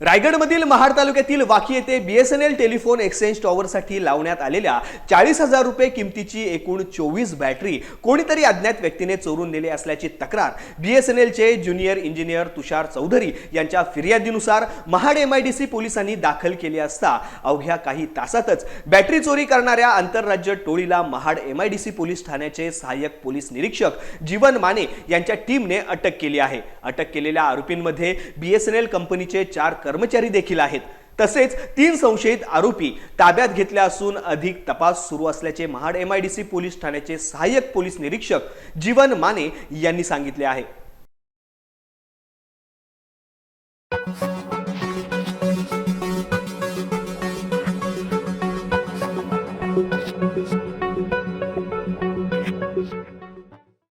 रायगडमधील महाड तालुक्यातील वाकी येथे बीएसएनएल टेलिफोन एक्सचेंज टॉवरसाठी लावण्यात आलेल्या चाळीस हजार रुपये किमतीची एकूण चोवीस बॅटरी कोणीतरी अज्ञात व्यक्तीने चोरून नेली असल्याची तक्रार बीएसएनएलचे ज्युनियर इंजिनियर तुषार चौधरी यांच्या फिर्यादीनुसार महाड एमआयडीसी पोलिसांनी दाखल केली असता अवघ्या काही तासातच बॅटरी चोरी करणाऱ्या आंतरराज्य टोळीला महाड एमआयडीसी पोलीस ठाण्याचे सहाय्यक पोलीस निरीक्षक जीवन माने यांच्या टीमने अटक केली आहे. अटक केलेल्या आरोपींमध्ये बीएसएनएल कंपनीचे चार कर्मचारी देखील आहेत. तसेच तीन संशयित आरोपी ताब्यात घेतले असून अधिक तपास सुरू असल्याचे महाड एमआयडीसी पोलीस ठाण्याचे सहाय्यक पोलीस निरीक्षक जीवन माने यांनी सांगितले आहे.